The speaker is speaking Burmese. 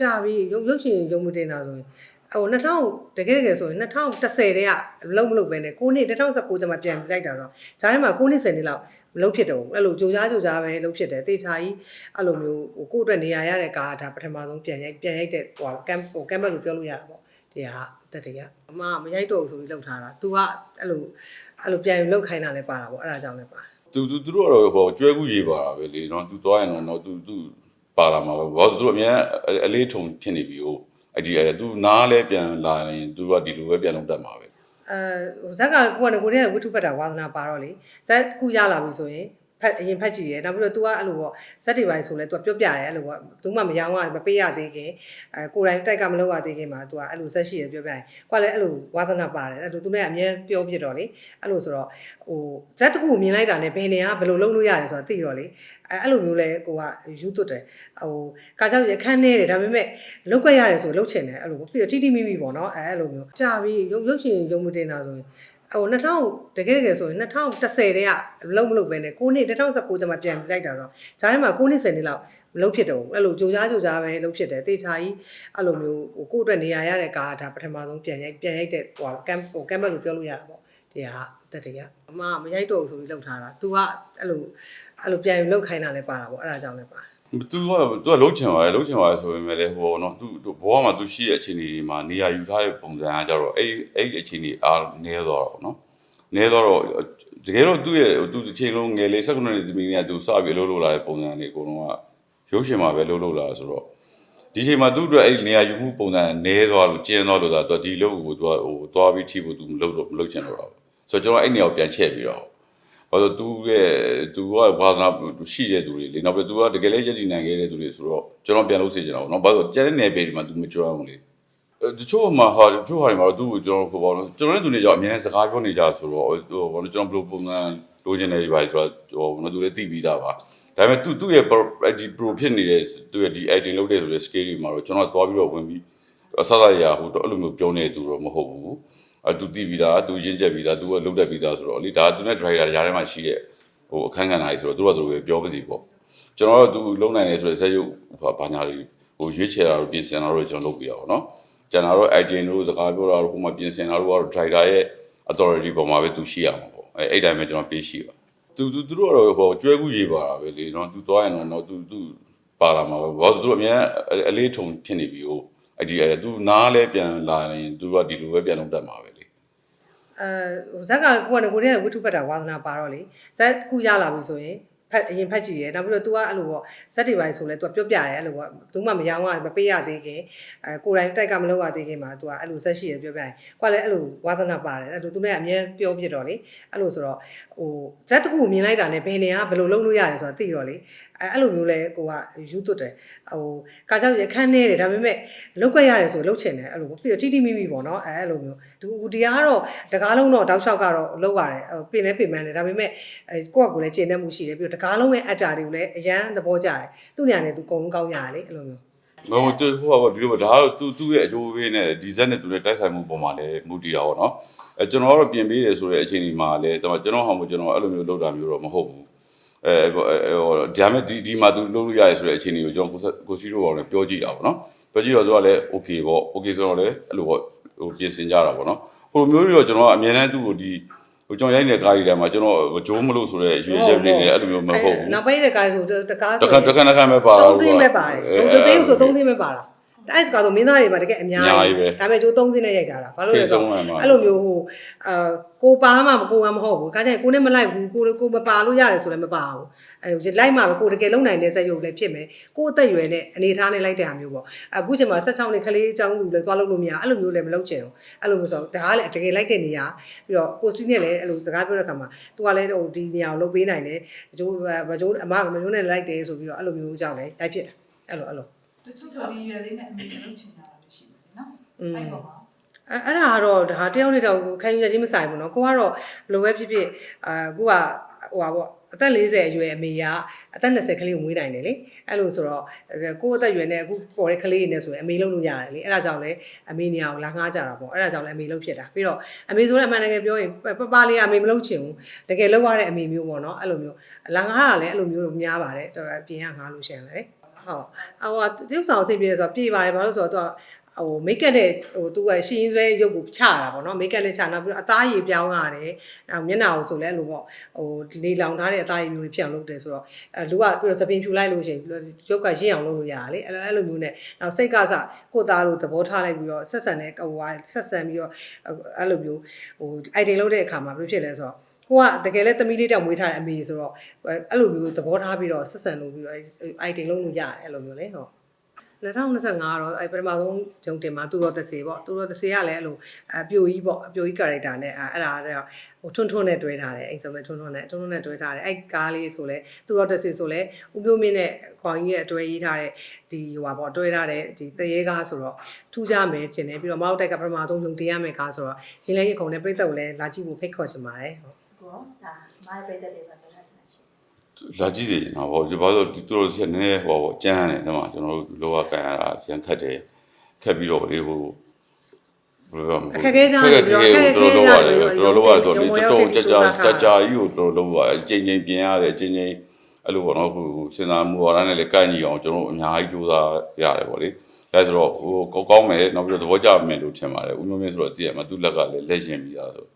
ကြာပြီရုပ်ရုပ်ရှင်ရုံမတင်တာဆိုရင်ဟို2000တကယ်တကယ်ဆိုရင်2010တည်းကလုံးမလုပ်ပဲနဲ့9နှစ်2019ကျမှပြန်လိုက်တာဆိုတော့ဂျားထဲမှာ9နှစ်10နှစ်လောက်မလုပ်ဖြစ်တော့ဘူးအဲ့လိုကြိုကြားကြိုကြားပဲလုပ်ဖြစ်တယ်တေချာကြီးအဲ့လိုမျိုးဟိုကိုယ့်အတွက်နေရာရတဲ့ကားဒါပထမဆုံးပြန်ရိုက်ပြန်ရိုက်တဲ့ဟိုကမ်ဟိုကမ်ဘက်လို့ပြောလို့ရတာပေါ့တရားတက်တရအမမရိုက်တော့ဘူးဆိုပြီးလုပ်ထားတာ तू ကအဲ့လိုအဲ့လိုပြန်ယူလုပ်ခိုင်းတာလည်းပါတာပေါ့အဲ့ဒါကြောင့်လည်းပါသူသူသူတို့ကတော့ဟိုကျွဲကူရေးပါတာပဲလေနော်သူသွားရင်တော့တော့သူသူ ပါလာမှာပဲဘာလို့သူတို့အများအလေးထုံဖြစ်နေပြီဟိုအဲ့ဒီအဲ့သူနားလဲပြန်လာရင်သူကဒီလိုပဲပြန်လုပ်တတ်မှာပဲအဲဟိုဇက်ကကိုကလည်းကိုတည်းကဝိထုဖတ်တာဝါသနာပါတော့လေဇက်ခုရလာပြီဆိုရင် ဖတ်အရင်ဖတ်ကြည့်ရဲနောက်ပြီးတော့ तू ကအဲ့လိုပေါ့ဇက်တွေပိုင်းဆိုလဲ तू ကပြောပြတယ်အဲ့လိုပေါ့သူမှမရောင်းရမပေးရသေးခင်အဲကိုယ်တိုင်တိုက်ကမလုပ်ရသေးခင်မှာ तू ကအဲ့လိုဇက်ရှိရပြောပြရင်ကိုကလည်းအဲ့လိုဝါသနာပါတယ်အဲ့လို तू နဲ့အမြဲပြောပြတော့လေအဲ့လိုဆိုတော့ဟိုဇက်တစ်ခုကိုမြင်လိုက်တာနဲ့ဘယ်နေကဘယ်လိုလုပ်လို့ရတယ်ဆိုတာသိတော့လေအဲအဲ့လိုမျိုးလဲကိုကယူသွတ်တယ်ဟိုကာကြောက်ရခန်းနေတယ်ဒါပေမဲ့လောက်ကြရတယ်ဆိုလောက်ချင်တယ်အဲ့လိုပြီးတော့တိတိမိမိပေါ့နော်အဲအဲ့လိုမျိုးကြာပြီရုပ်ရုပ်ရှင်ရုံမတင်တာဆိုရင် ဟို2000တကယ်တကယ်ဆိုရင်2010တည်းကလုံးမလုပ်ပဲနဲ့9နှစ်2019ကျမှပြန်လိုက်တာဆိုတော့ဂျားထဲမှာ9နှစ်10နှစ်လောက်မလုပ်ဖြစ်တော့ဘူးအဲ့လိုကြိုကြားကြိုကြားပဲလုပ်ဖြစ်တယ်တေချာကြီးအဲ့လိုမျိုးဟိုကိုယ့်အတွက်နေရာရတဲ့ကားဒါပထမဆုံးပြန်ရိုက်ပြန်ရိုက်တဲ့ဟိုကမ်ဟိုကမ်ဘက်လို့ပြောလို့ရတာပေါ့တရားတက်တရားအမမရိုက်တော့ဘူးဆိုပြီးလုပ်ထားတာ तू ကအဲ့လိုအဲ့လိုပြန်ယူလုပ်ခိုင်းတာလည်းပါတာပေါ့အဲ့ဒါကြောင့်လည်းပါ သူကသူကလုံးချင်ပါတယ်လုံးချင်ပါတယ်ဆိုပေမဲ့လည်းဟိုနော်သူသူဘဝမှာသူရှိတဲ့အခြေအနေတွေမှာနေရာယူထားတဲ့ပုံစံကကြတော့အဲ့အဲ့ဒီအခြေအနေအားနည်းသွားတော့နော်နည်းသွားတော့တကယ်တော့သူ့ရဲ့သူတစ်ချိန်လုံးငယ်လေး၁၉နှစ်သမီးလေးကသူစပြီးလှုပ်လှုပ်လာတဲ့ပုံစံတွေအကုန်လုံးကရုပ်ရှင်မှာပဲလှုပ်လှုပ်လာဆိုတော့ဒီချိန်မှာသူ့အတွက်အဲ့နေရာယူမှုပုံစံနည်းသွားလို့ကျင်းသွားလို့သာသူဒီလုံးကိုသူကဟိုသွားပြီးထိဖို့သူမလုပ်တော့မလုပ်ချင်တော့ဘူးဆိုတော့ကျွန်တော်အဲ့နေရာကိုပြန်ချက်ပြီးတော့ ဘာလို့သူရဲ့သူကဘာသာရှိတဲ့သူတွေလေနောက်ပြီးသူကတကယ်လည်းယက်တည်နိုင်ခဲ့တဲ့သူတွေဆိုတော့ကျွန်တော်ပြန်လို့စေချင်တာပေါ့နော်ဘာလို့ကျန်တဲ့နယ်ပယ်ဒီမှာသူမကြွအောင်လေတချို့မှာဟာတချို့ဟာတွေမှာတော့သူ့ကိုကျွန်တော်ခေါ်ပါလို့ကျွန်တော်နဲ့သူနေကြအမြဲစကားပြောနေကြဆိုတော့ဟိုဘာလို့ကျွန်တော်ဘယ်လိုပုံစံတိုးချင်နေပြီပါဆိုတော့ဟိုဘာလို့သူလည်းသိပြီးသားပါဒါပေမဲ့သူ့သူ့ရဲ့ဒီ pro ဖြစ်နေတဲ့သူ့ရဲ့ဒီ editing လုပ်တဲ့ဆိုတဲ့ scale တွေမှာတော့ကျွန်တော်သွားပြီးတော့ဝင်ပြီးအဆအဆရာဟိုတော့အဲ့လိုမျိုးပြောနေသူတော့မဟုတ်ဘူး အဲသူသိပြီးသားသူရင့်ကျက်ပြီးသားသူကလုတ်တက်ပြီးသားဆိုတော့လေဒါသူနဲ့ driver ရားထဲမှာရှိတဲ့ဟိုအခန်းကဏ္ဍကြီးဆိုတော့သူတို့ကသူပဲပြောပါစီပေါ့ကျွန်တော်တို့သူလုံနိုင်နေဆိုတော့ဆက်ရုပ်ဘာညာတွေဟိုရွေးချယ်တာတို့ပြင်ဆင်တာတို့ကျွန်တော်လုပ်ပြရအောင်နော်ကျွန်တော်တို့ item တို့စကားပြောတာတို့ဟိုမှာပြင်ဆင်တာတို့ကတော့ driver ရဲ့ authority ပုံမှာပဲသူရှိရမှာပေါ့အဲအဲ့တိုင်းပဲကျွန်တော်ပြေးရှိပါသူသူတို့ကတော့ဟိုကျွဲကူရေးပါတာပဲလေနော်သူသွားရင်တော့သူသူပါလာမှာပေါ့သူတို့အများအလေးထုံဖြစ်နေပြီဟို အဲ့ဒီအဲ့သူနားလဲပြန်လာရင်သူကဒီလိုပဲပြန်လုပ်တတ်မှာပဲလေအဲဟိုဇက်ကကိုကလည်းကိုတည်းကဝိထုဖတ်တာဝါသနာပါတော့လေဇက်ခုရလာပြီဆိုရင် ဖတ်အရင်ဖတ်ကြည့်ရဲနောက်ပြီးတော့ तू ကအဲ့လိုပေါ့ဇက်တွေပိုင်းဆိုလဲ तू ကပြောပြတယ်အဲ့လိုပေါ့သူမှမရောင်းရမပေးရသေးခင်အဲကိုယ်တိုင်တိုက်ကမလုပ်ရသေးခင်မှာ तू ကအဲ့လိုဇက်ရှိရပြောပြရင်ကိုကလည်းအဲ့လိုဝါသနာပါတယ်အဲ့လို तू နဲ့အမြဲပြောပြတော့လေအဲ့လိုဆိုတော့ဟိုဇက်တစ်ခုကိုမြင်လိုက်တာနဲ့ဘယ်နေကဘယ်လိုလုပ်လို့ရတယ်ဆိုတာသိတော့လေအဲအဲ့လိုမျိုးလဲကိုကယူသွတ်တယ်ဟိုကာကြောက်ရခန်းနေတယ်ဒါပေမဲ့လောက်ကြရတယ်ဆိုလောက်ချင်တယ်အဲ့လိုပြီးတော့တိတိမိမိပေါ့နော်အဲအဲ့လိုမျိုးဒီဒီကတော့တကားလုံးတော့တောက်လျှောက်ကတော့လောက်ရတယ်ပင်လဲပင်မန်းတယ်ဒါပေမဲ့အဲကိုယ့်ကကိုယ်လည်းကျင့်တတ်မှုရှိတယ်ပြီးတော့တ ့ကားလုံးရဲ့အတ္တာတွေကိုလည်းအရန်သဘောကျတယ်သူ့ညာနဲ့သူအကုန်လုံးကောင်းကြရတယ်လေအဲ့လိုမျိုးမဟုတ်သူဟိုပါဒီလိုဒါကတော့သူသူ့ရဲ့အကျိုးပေးနဲ့ဒီဇက်နဲ့သူနဲ့တိုက်ဆိုင်မှုပုံမှာလည်းမူတည်တာပေါ့နော်အဲကျွန်တော်ကတော့ပြင်ပေးတယ်ဆိုတဲ့အချိန်ဒီမှာလည်းကျွန်တော်ကျွန်တော်ဟောင်းမကျွန်တော်အဲ့လိုမျိုးလုပ်တာမျိုးတော့မဟုတ်ဘူးအဲဟိုဒါမဲ့ဒီဒီမှာသူလုပ်လို့ရတယ်ဆိုတဲ့အချိန်တွေကိုကျွန်တော်ကိုစီရိုအောင်လည်းပြောကြည့်တာပေါ့နော်ပြောကြည့်တော့သူကလည်း okay ပေါ့ okay ဆိုတော့လည်းအဲ့လိုပေါ့ဟိုပြင်ဆင်ကြတာပေါ့နော်ဟိုမျိုးတွေတော့ကျွန်တော်ကအများနဲ့သူ့ကိုဒီ ဟိုကျွန်တော်ရိုက်နေတဲ့ကားကြီးထဲမှာကျွန်တော်ဂျိုးမလို့ဆိုတဲ့ရွေးချက်တွေနဲ့အဲ့လိုမျိုးမဟုတ်ဘူးနောက်ပိုင်းတဲ့ကားဆိုတကားတဆိုခါတခါတခါမဲ့ပါသုံးစင်းပဲပါတယ်သုံးသိန်းဆိုသုံးစင်းပဲပါတာ အဲ့ဒီကားဆိုမင်းသားတွေမှာတကယ်အများကြီးဒါပေမဲ့ကျိုးသုံးစင်းနဲ့ရိုက်တာလားဘာလို့လဲဆိုတော့အဲ့လိုမျိုးဟိုအာကိုပါမှမကိုကမဟုတ်ဘူးကားကျရင်ကိုနဲ့မလိုက်ဘူးကိုကိုမပါလို့ရတယ်ဆိုလည်းမပါဘူးအဲလိုက်မှာပဲကိုတကယ်လုံနိုင်တဲ့စက်ရုပ်လည်းဖြစ်မယ်ကိုအသက်ရွယ်နဲ့အနေထားနဲ့လိုက်တဲ့ဟာမျိုးပေါ့အခုချိန်မှာ16နှစ်ကလေးအကြောင်းလူလည်းသွားလို့လို့မရအဲ့လိုမျိုးလည်းမလုပ်ချင်ဘူးအဲ့လိုမျိုးဆိုတော့ဒါကလည်းတကယ်လိုက်တဲ့နေရာပြီးတော့ကိုစတီနဲ့လည်းအဲ့လိုစကားပြောတဲ့ခါမှာသူကလည်းဟိုဒီနေရာကိုလုပ်ပေးနိုင်တယ်ဂျိုးမဂျိုးအမမဂျိုးနဲ့လိုက်တယ်ဆိုပြီးတော့အဲ့လိုမျိုးကြောင့်လည်းရိုက်ဖြစ်တာအဲ့လိုအဲ့လို တချို့ဆိုဒီရွယ်လေးနဲ့အမေကလုပ်ချင်တာလို့ရှိတယ်နော်အဲ့ပေါ်မှာ အဲ့အဲ့ဒါကတော့ဒါတယောက်နဲ့တော့ခံယူရခြင်းမဆိုင်ဘူးเนาะကိုကတော့ဘယ်လိုပဲဖြစ်ဖြစ်အာကိုကဟိုပါပေါ့အသက်40အရွယ်အမေကအသက်20ကလေးကိုမွေးနိုင်တယ်လေအဲ့လိုဆိုတော့ကိုယ့်အသက်အရွယ်နဲ့အခုပေါ်တဲ့ကလေးတွေနဲ့ဆိုရင်အမေလုပ်လို့ရတယ်လေအဲ့ဒါကြောင့်လည်းအမေနေရာကိုလာငှားကြတာပေါ့အဲ့ဒါကြောင့်လည်းအမေလုပ်ဖြစ်တာပြီးတော့အမေဆိုတဲ့အမှန်တကယ်ပြောရင်ပပလေးကအမေမလုပ်ချင်ဘူးတကယ်လုပ်ရတဲ့အမေမျိုးပေါ့เนาะအဲ့လိုမျိုးလာငှားတာလည်းအဲ့လိုမျိုးများပါတယ်တော်တော်ပြင်ရငှားလို့ရှိရင်လည်း ဟိုတရုပ်ဆောင်အဆင်ပြေဆိုတော့ပြေပါတယ်ဘာလို့ဆိုတော့သူကဟိုမိတ်ကပ်နဲ့ဟိုသူကရှင်းဆွဲရုပ်ကိုချတာပေါ့နော်မိတ်ကပ်နဲ့ချနောက်ပြီးတော့အသားရည်ပြောင်းရတယ်အဲမျက်နှာကိုဆိုလဲအဲ့လိုပေါ့ဟိုလေလောင်ထားတဲ့အသားရည်မျိုးဖြစ်အောင်လုပ်တယ်ဆိုတော့အဲလူကပြီးတော့သပင်ဖြူလိုက်လို့ရှိရင်ရုပ်ကရင့်အောင်လုပ်လို့ရတယ်လေအဲ့လိုအဲ့လိုမျိုးနဲ့နောက်စိတ်ကစကိုသားလို့သဘောထားလိုက်ပြီးတော့ဆက်ဆံတဲ့ဟိုဟာဆက်ဆံပြီးတော့အဲ့လိုမျိုးဟိုအိုက်တင်လုပ်တဲ့အခါမှာဘယ်ဖြစ်လဲဆိုတော့ ကိုကတကယ်လဲသမီးလေးတောင်မွေးထားတဲ့အမေဆိုတော့အဲ့လိုမျိုးသဘောထားပြီးတော့ဆက်ဆံလို့ပြီးတော့အိုက်တင်လုပ်လို့ရတယ်အဲ့လိုမျိုးလေဟုတ်2025တော့အဲပထမဆုံးဂျုံတင်မှာသူတော်တစေပေါ့သူတော်တစေကလည်းအဲ့လိုအပြိုကြီးပေါ့အပြိုကြီး character နဲ့အဲအဲ့ဒါတော့ဟိုထွန်းထွန်းနဲ့တွဲထားတယ်အဲ့ဆိုမဲ့ထွန်းထွန်းနဲ့ထွန်းထွန်းနဲ့တွဲထားတယ်အဲ့ကားလေးဆိုလဲသူတော်တစေဆိုလဲဦးပြိုးမင်းနဲ့ခွန်ကြီးရဲ့အတွဲရေးထားတဲ့ဒီဟိုပါပေါ့တွဲထားတဲ့ဒီတရေကားဆိုတော့ထူးခြားမယ်တင်တယ်ပြီးတော့မောက်တိုက်ကပထမဆုံးဂျုံတင်ရမယ်ကားဆိုတော့ရင်လဲရခုံနဲ့ပြိတ္တကိုလည်းလာကြည့်ဖို့ဖိတ်ခေါ်ချင်ပါတယ်ဟုတ် ကိုဒါမိုင်းပိတ်တဲ့တွေပဲပြောထားချင်တာရှိလာကြည့်စေချင်တာပေါ့ဒီဘာလို့ဒီတို့တို့ဆက်နည်းနည်းဟောပေါ့ကျန်းရတယ်ဒီမှာကျွန်တော်တို့လောကကန်ရတာရန်ခတ်တယ်ခက်ပြီးတော့လေဟိုဘယ်လိုအခက်အခဲကြောင့်ပြီးတော့အခက်အခဲတော်ကြောင့်တော်လောက်ရတယ်တော်တော်လောက်ရတော့တော်ရုံပေါ်ရောက်ကြာတဲ့ကြာကြိုးစားထားကြာကြာကြီးကိုတော်တော်လောက်ရတယ်ချိန်ချိန်ပြင်ရတယ်ချိန်ချိန်အဲ့လိုပေါ့နော်ခုစဉ်းစားမှုဝါဒနဲ့လည်းကိုက်ညီအောင်ကျွန်တော်အများကြီးကြိုးစားရတယ်ပေါ့လေအဲဆိုတော့ဟိုကောကောင်းမယ်နောက်ပြီးတော့သဘောကျမယ်လို့ထင်ပါတယ်ဦးမျိုးမင်းဆိုတော့တည်ရမှာသူ့လက်ကလည်းလက်ရှင်ပြီးသားဆို